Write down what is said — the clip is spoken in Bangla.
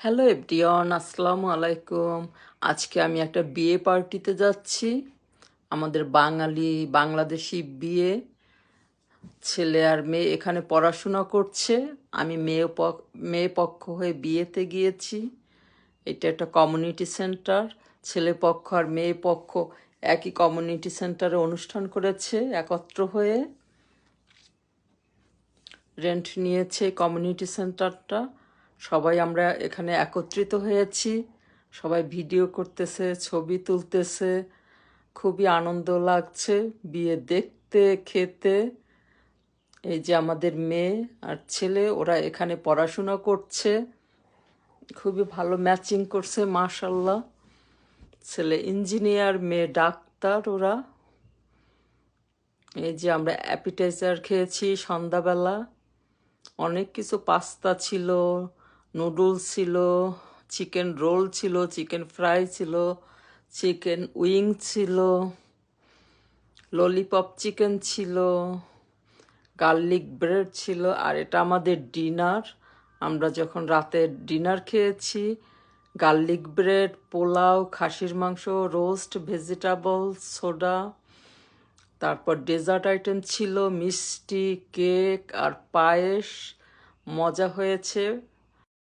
হ্যালো এভরিওয়ান, আসসালামু আলাইকুম। আজকে আমি একটা বিয়ে পার্টিতে যাচ্ছি। আমাদের বাঙালি, বাংলাদেশি বিয়ে। ছেলে আর মেয়ে এখানে পড়াশোনা করছে। আমি মেয়ে মেয়ে পক্ষ হয়ে বিয়েতে গিয়েছি। এটা একটা কমিউনিটি সেন্টার ছেলে পক্ষ আর মেয়ে পক্ষ একই কমিউনিটি সেন্টারে অনুষ্ঠান করেছে, একত্র হয়ে। রেন্ট নিয়েছে কমিউনিটি সেন্টারটা সবাই আমরা এখানে একত্রিত হয়েছি। সবাই ভিডিও করতেছে, ছবি তুলতেছে। খুবই আনন্দ লাগছে, বিয়ে দেখতে, খেতে। এই যে আমাদের মেয়ে আর ছেলে, ওরা এখানে পড়াশোনা করছে। খুবই ভালো ম্যাচিং করছে মাশাল্লাহ ছেলে ইঞ্জিনিয়ার, মেয়ে ডাক্তার ওরা। এই যে আমরা অ্যাপিটাইজার খেয়েছি সন্ধ্যাবেলা। অনেক কিছু পাস্তা ছিল নুডলস ছিল, চিকেন রোল ছিল, চিকেন ফ্রাই ছিল, চিকেন উইং ছিল, ললিপপ চিকেন ছিল, গার্লিক ব্রেড ছিল, আর এটা আমাদের ডিনার। আমরা যখন রাতে ডিনার খেয়েছি, গার্লিক ব্রেড, পোলাও, খাসির মাংস, রোস্ট, ভেজিটেবল, সোডা, তারপর ডেজার্ট আইটেম ছিল, মিষ্টি, কেক আর পায়েস। মজা হয়েছে।